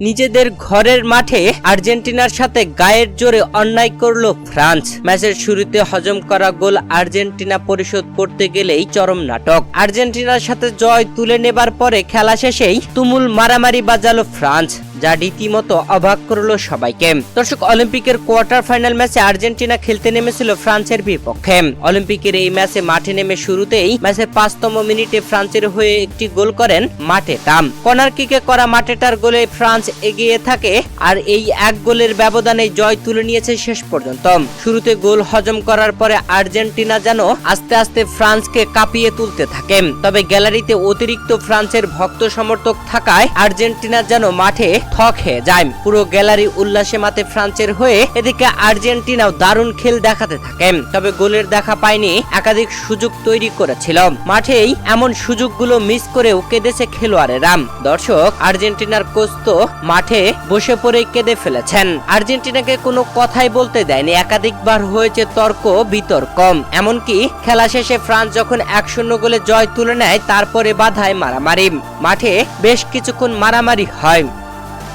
নিজেদের ঘরের মাঠে আর্জেন্টিনার সাথে গায়ের জোরে অন্যায় করল ফ্রান্স। ম্যাচের শুরুতে হজম করা গোল আর্জেন্টিনা পরিশোধ করতে গেলেই চরম নাটক। আর্জেন্টিনার সাথে জয় তুলে নেবার পরে খেলা শেষেই তুমুল মারামারি বাজালো ফ্রান্স। যা রীতিমতো অবাক করল সবাইকে। দর্শক, অলিম্পিকের কোয়ার্টার ফাইনাল ম্যাচে আর্জেন্টিনা খেলতে নেমেছিল ফ্রান্সের বিপক্ষে। অলিম্পিকের এই ম্যাচে মাঠে নেমে শুরুতেই ম্যাচের পাঁচতম মিনিটে ফ্রান্সের হয়ে একটি গোল করেন মাঠে টাম কর্নার কিকে করা মাঠেটার গোলে ফ্রান্স এগিয়ে থাকে, আর এই এক গোলের ব্যবধানে জয় তুলে নিয়েছে শেষ পর্যন্ত। শুরুতে গোল হজম করার পরে আর্জেন্টিনা যেন আস্তে আস্তে ফ্রান্সকে কাঁপিয়ে তুলতে থাকে। তবে গ্যালারিতে অতিরিক্ত ফ্রান্সের ভক্ত সমর্থক থাকায় আর্জেন্টিনা যেন মাঠে থ খেয়ে পুরো গ্যালারি উল্লাসে মাতে ফ্রান্সের হয়ে এদিকে আর্জেন্টিনাও দারুণ খেল দেখাতে থাকে। তবে গোলের দেখা পায়নি, একাধিক সুযোগ তৈরি করেছিল। মাঠেই এমন সুযোগগুলো মিস করেও কেঁদেছে খেলোয়াড়েরা। দর্শক, আর্জেন্টিনার কোচ তো মাঠে বসে পড়ে কেঁদে ফেলেছেন। আর্জেন্টিনাকে কোনো কথাই বলতে দেয়নি, একাধিকবার হয়েছে তর্ক, বিতর্ক। এমনকি খেলা শেষে ফ্রান্স যখন এক শূন্য গোলে জয় তুলে নেয়, তারপরে বাধায় মারামারি। মাঠে বেশ কিছুক্ষণ মারামারি হয়।